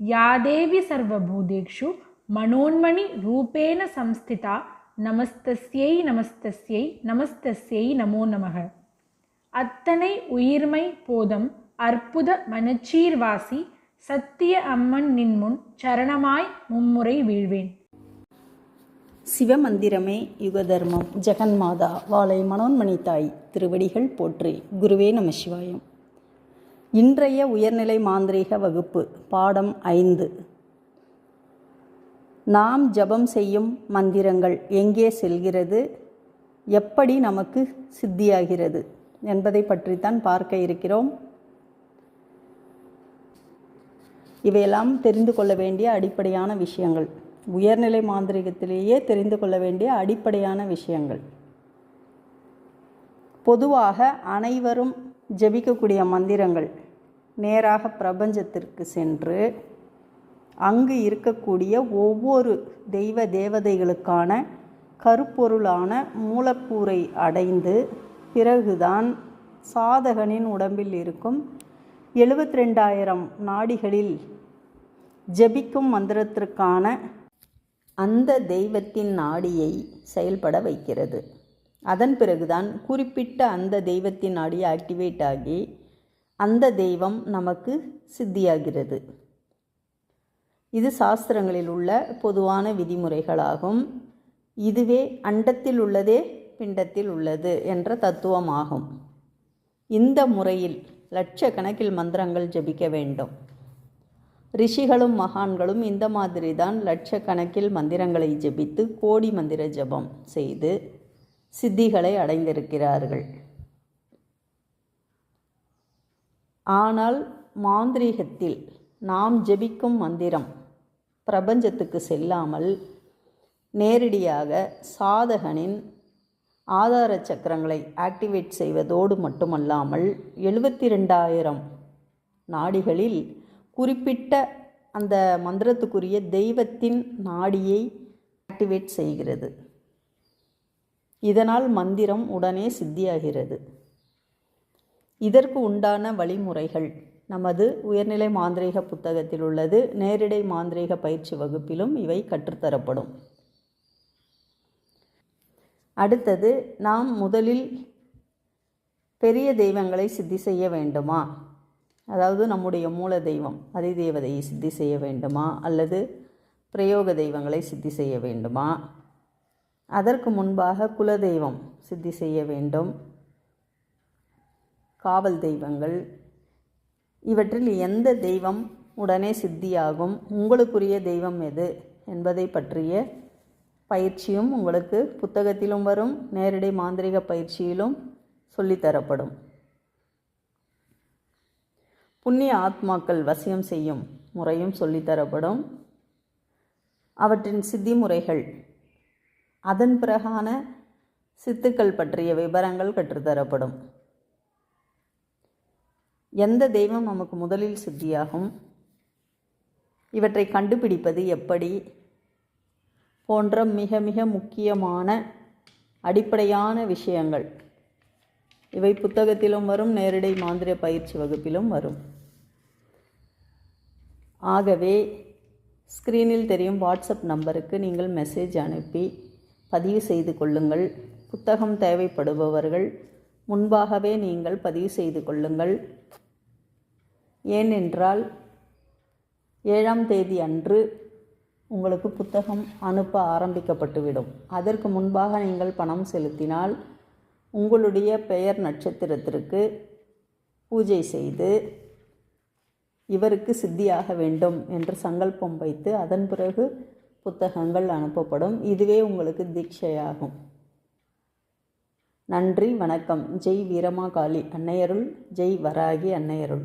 யாதேவி சர்வபூதேஷு மனோன்மணி ரூபேன சம்ஸ்திதா நமஸ்தஸ்யை நமஸ்தஸ்யை நமஸ்தஸ்யை நமோ நமக. அத்தனை உயிர்மை போதம் அற்புத மனச்சீர்வாசி சத்திய அம்மன் நின்முன் சரணமாய் மும்முறை வீழ்வேன். சிவமந்திரமே யுகதர்மம் ஜெகன்மாதா வாழை மனோன்மணி தாய் திருவடிகள் போற்றி. குருவே நம சிவாயம். இன்றைய உயர்நிலை மாந்திரீக வகுப்பு பாடம் ஐந்து. நாம் ஜபம் செய்யும் மந்திரங்கள் எங்கே செல்கிறது? எப்படி நமக்கு சித்தியாகிறது? என்பதை பற்றித்தான் பார்க்க இருக்கிறோம். இவையெல்லாம் தெரிந்து கொள்ள வேண்டிய அடிப்படையான விஷயங்கள். உயர்நிலை மாந்திரிகத்திலேயே தெரிந்து கொள்ள வேண்டிய அடிப்படையான விஷயங்கள். பொதுவாக அனைவரும் ஜபிக்கக்கூடிய மந்திரங்கள். நேராக பிரபஞ்சத்திற்கு சென்று அங்கு இருக்கக்கூடிய ஒவ்வொரு தெய்வ தேவதைகளுக்கான கருப்பொருளான மூலக்கூறை அடைந்து பிறகுதான் சாதகனின் உடம்பில் இருக்கும் எழுபத்தி ரெண்டாயிரம் நாடிகளில் ஜபிக்கும் மந்திரத்திற்கான அந்த தெய்வத்தின் நாடியை செயல்பட வைக்கிறது. அதன் பிறகுதான் குறிப்பிட்ட அந்த தெய்வத்தின் நாடி ஆக்டிவேட் ஆகி அந்த தெய்வம் நமக்கு சித்தியாகிறது. இது சாஸ்திரங்களில் உள்ள பொதுவான விதிமுறைகளாகும். இதுவே அண்டத்தில் உள்ளதே பிண்டத்தில் உள்ளது என்ற தத்துவமாகும். இந்த முறையில் லட்சக்கணக்கில் மந்திரங்கள் ஜபிக்க வேண்டும். ரிஷிகளும் மகான்களும் இந்த மாதிரி தான் லட்சக்கணக்கில் மந்திரங்களை ஜபித்து கோடி மந்திர ஜபம் செய்து சித்திகளை அடைந்திருக்கிறார்கள். ஆனால் மாந்திரீகத்தில் நாம் ஜெபிக்கும் மந்திரம் பிரபஞ்சத்துக்கு செல்லாமல் நேரடியாக சாதகனின் ஆதார சக்கரங்களை ஆக்டிவேட் செய்வதோடு மட்டுமல்லாமல் எழுபத்தி ரெண்டாயிரம் நாடிகளில் குறிப்பிட்ட அந்த மந்திரத்துக்குரிய தெய்வத்தின் நாடியை ஆக்டிவேட் செய்கிறது. இதனால் மந்திரம் உடனே சித்தியாகிறது. இதற்கு உண்டான வழிமுறைகள். நமது உயர்நிலை மாந்திரீக புத்தகத்தில் உள்ளது. நேரிடை மாந்திரீக பயிற்சி வகுப்பிலும் இவை கற்றுத்தரப்படும். அடுத்தது நாம் முதலில் பெரிய தெய்வங்களை சித்தி செய்ய வேண்டுமா? அதாவது நம்முடைய மூல தெய்வம் அதிதேவதையை சித்தி செய்ய வேண்டுமா? அல்லது பிரயோக தெய்வங்களை சித்தி செய்ய வேண்டுமா? அதற்கு முன்பாக குலதெய்வம் சித்தி செய்ய வேண்டும். காவல் தெய்வங்கள் இவற்றில் எந்த தெய்வம் உடனே சித்தியாகும் உங்களுக்குரிய தெய்வம் எது என்பதை பற்றிய பயிற்சியும் உங்களுக்கு புத்தகத்திலும் வரும் நேரடி மாந்திரிக பயிற்சியிலும் சொல்லித்தரப்படும் புண்ணிய ஆத்மாக்கள் வசியம் செய்யும் முறையும் சொல்லித்தரப்படும் அவற்றின் சித்தி முறைகள் அதன் பிறகான சித்துக்கள் பற்றிய விவரங்கள் கற்றுத்தரப்படும். எந்த தெய்வம் நமக்கு முதலில் சித்தியாகும்? இவற்றை கண்டுபிடிப்பது எப்படி? போன்ற மிக மிக முக்கியமான அடிப்படையான விஷயங்கள் இவை புத்தகத்திலும் வரும் நேரடி மாந்திர பயிற்சி வகுப்பிலும் வரும். ஆகவே ஸ்க்ரீனில் தெரியும் வாட்ஸ்அப் நம்பருக்கு நீங்கள் மெசேஜ் அனுப்பி பதிவு செய்து கொள்ளுங்கள். புத்தகம் தேவைப்படுபவர்கள் முன்பாகவே நீங்கள் பதிவு செய்து கொள்ளுங்கள். ஏனென்றால் ஏழாம் தேதி அன்று உங்களுக்கு புத்தகம் அனுப்ப ஆரம்பிக்கப்பட்டுவிடும். அதற்கு முன்பாக நீங்கள் பணம் செலுத்தினால் உங்களுடைய பெயர் நட்சத்திரத்திற்கு பூஜை செய்து இவருக்கு சித்தியாக வேண்டும் என்று சங்கல்பம் வைத்து அதன் பிறகு புத்தகங்கள் அனுப்பப்படும். இதுவே உங்களுக்கு தீட்சையாகும். நன்றி வணக்கம். ஜெய் வீரமாகாளி அன்னையருள் ஜெய் வராகி அன்னையருள்.